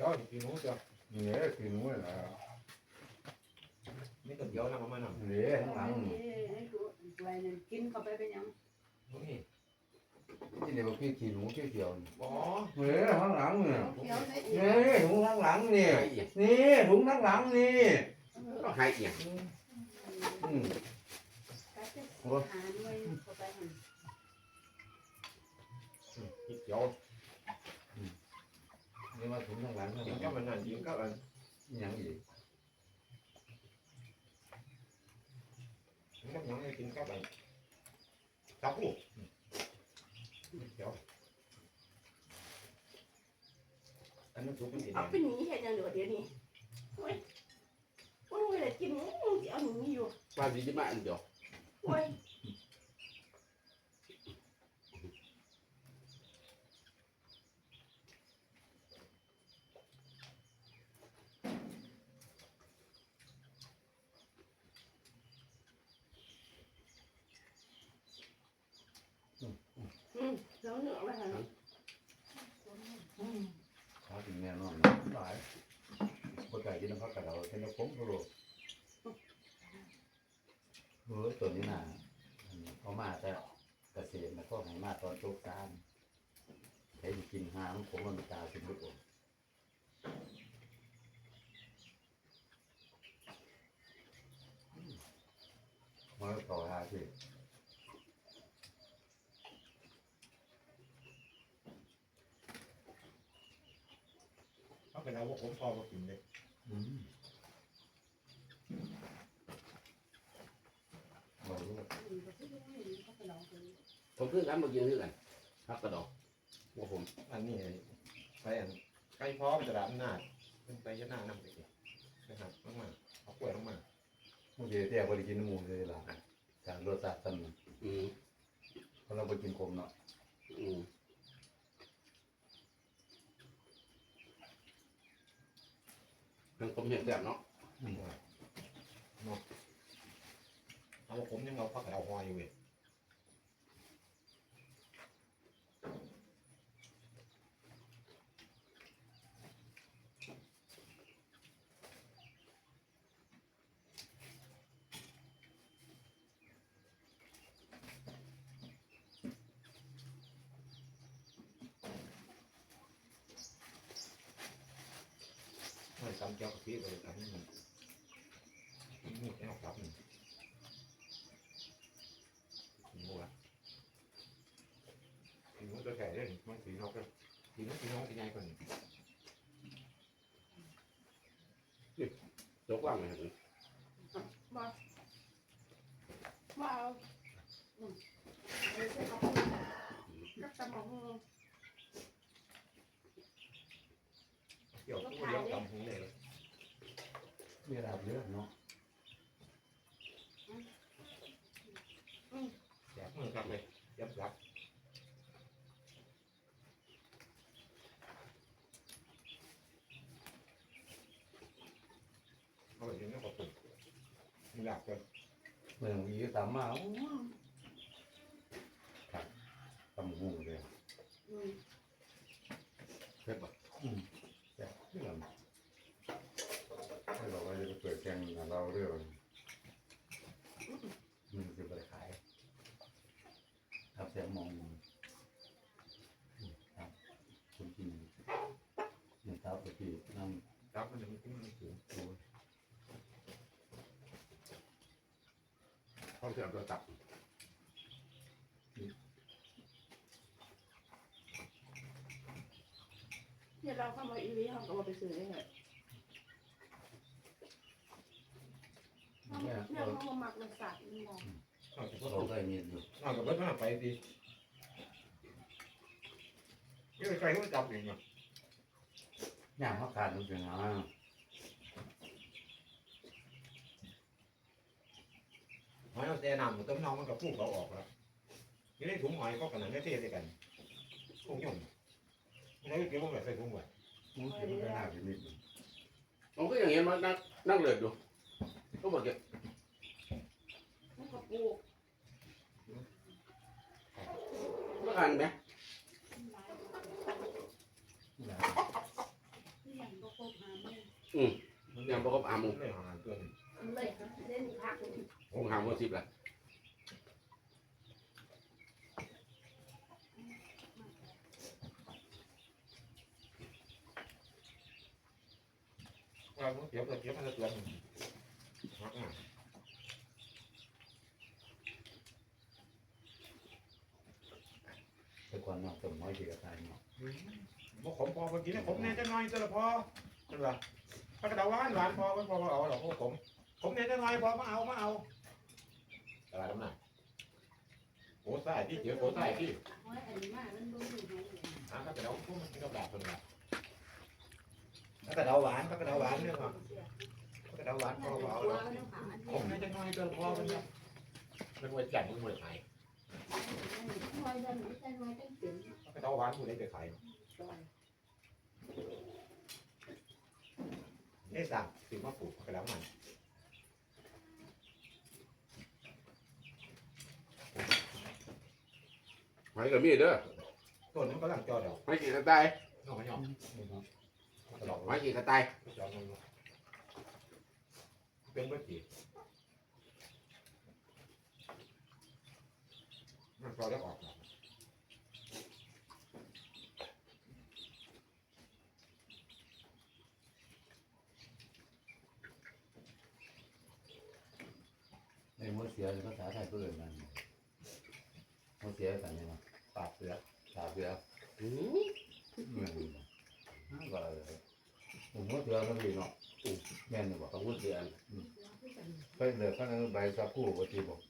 ดี๋ยวกินหนูเดี๋ยวเนี่ยคือหนูเหรอนี่ก็เดี๋ยวนะประมาณนั้นเนี่ยข้างหลังให้ตัวตัวนั้นกินเข้าไปเป็ นยังนี่ที่เดี๋ยวพี่ขี่หนูเกี่ยวเกี่ยวอ๋อเนี่ยข้างหลังเนี่ยเขียวใส่อีกนี่ถุงข้างหลังนี่ให้เอียงนี่ถุงข้างหลังนี่ก็ให้เอียงอืมก็จะหาด้วยเข้าไปหั่นกินเดี๋ยวนี่มาถุงข้างหลังข้างหกิลันงกับมันนั่นกินกับมันยังอีกกินกับยังไงกินกับมันจับผู้เดี๋ยวอันนั้นถูกเป็นสีแดเอางไปหนีเห็ดอย่างเดียวเดี๋ยวนี้โอ้ยโอ้ยเวลากินอื้อสิเอาหนีอยู่ว่าดีจะมาอันเดียวโอ้ย อืมแล้วเหนืองนั้นอืมข้าวกินแน่นอนหลายปกติกินน้ำผักกระเดาเป็นผงกระโหลกเออตัวนี้น่ะเขามาแต่เกษตรแล้วก็ให้มาตอนโจกการใช้กินหางผมมันตาสิบุตรมาต่อหาสิ เขาเป็นเอาว่าผมพอมากินเลยอืมเรารู้เขาไปลองดูผมคือกันเมื่อกี้คือกันครับกระดอกว่าผมอันนี้ไปอันใกล้พร้อมจะรับหน้าเป็นไปยันหน้านำไปกินนะครับลงมาเอากล้วยลงมาเมื่อกี้เตี้ยบริกินน้ำมูกเลยล่ะจากรสชาติตันอืมเพราะเราไปกินคมเนาะ อืม มันผมเห็นแบบเนาะเอาว่าผมยังเอาพักเอาหอยอยู่เว้ย ไม่ทำเจ้ากะทิเลยทำให้มันนี่แค่เอากลับนี่มัวสีมันจะแก่ได้มันสีน กก็สีน้องสีน้องสีใหญ่กว่านี้จกว่างเลยครับมามาเอาอืมเอาไปเอาไปกับตำบักหุ่งเกี่ยวกับเดียวกำหูเลยเวลาเยอะเนาะแจกมือกลับเลยยับยับเอาไปยิงแล้วก็ปุ่นมีหลักกันเมื่อวีตามมาครับตำหูเลยอืมแต่ที่เราให้เราว่าจะเปิดแกงเราเรื่องมันจะไปขายทำเสียงมองครับคุณกินหนึ่งเท้าปกตินั่งรับมันยังไม่ขึ้นมันสูงดูเขาเสียบตัวตับเดี๋ยวเราเข้ามาอีวีเขาก็มาไปซื้อได้ไง นี่ยเนี่ยเขามาหมักในสัตว์นี่มองนอกจากเราเคยมีอยู่นอกจากเบิ้ลมาไปดีนี่ใครก็จับเองอะย่างเขาขาดมันเป็นอะหอยเอาแต่น้ำมันต้มน้องมันกับพูกเขาออกแล้วนี่ได้ถุงหอยก็ขนาดนี้เทใส่กันถุงยุ่งแล้วเก็บไว้ใส่ถุงไว้มันเก็บมันก็น่าจะมีผมก็อย่างเงี้ยมันนั่งนั่งเลือดดูก็บอกเก็บ ก็ปลูกันไหมอย่างมันยังบ่ครบอามงไม่หาตัวนี้เลยเล่นพักผมหาโมงสิบละเราเก็บเราเก็บมันจะตัวหนึ่งมักอะ แต่ก่อน เนาะต้น้อยที่กระตายเนาะบ่ขมพอคนกินนะขมแน่จะน้อยจะละพอใช่ปะถ้ากระดาหวานหวานพอก็พอเอาหรอกขมขมแน่จะน้อยพอมาเอามาเอาอะไรน้ำหนักโอ้ใส่ที่เจียวโอ้ใส่ที่โอ้ยอันนี้มามันบ่มีให้เลยอะถ้ากระดาพวกมันก็แบบคนละถ้ากระดาหวานถ้ากระดาหวานเนี่ยครับถ้ากระดาหวานพอเอาหรอกผมไม่ยจะน้อยเกินพอมันเนี่ยมันว่าจัดมันว่าขายน้อยาหวานผู้ใดไปขายได้สั่งสิมาปลูกกระดังมันไม้ก็มีเด้อต้นมันกำลังจอดอกไม้กี่กระต่ายน้องมันยอมตลอดไม้กี่กระต่ายจอดมันเป็นเมื่อกี้มันจอดแล้วออก ในมดเสียภาษาไทยเพื่อนมันมดเสียกันยังไงปากเสือตาเสืออืมแม่นบ่ว่าผมมดเสือก็ดีเนาะแม่นบ่ต้องพูดเสียนไปเลยข้างใบสักคู่ก็ที่บอก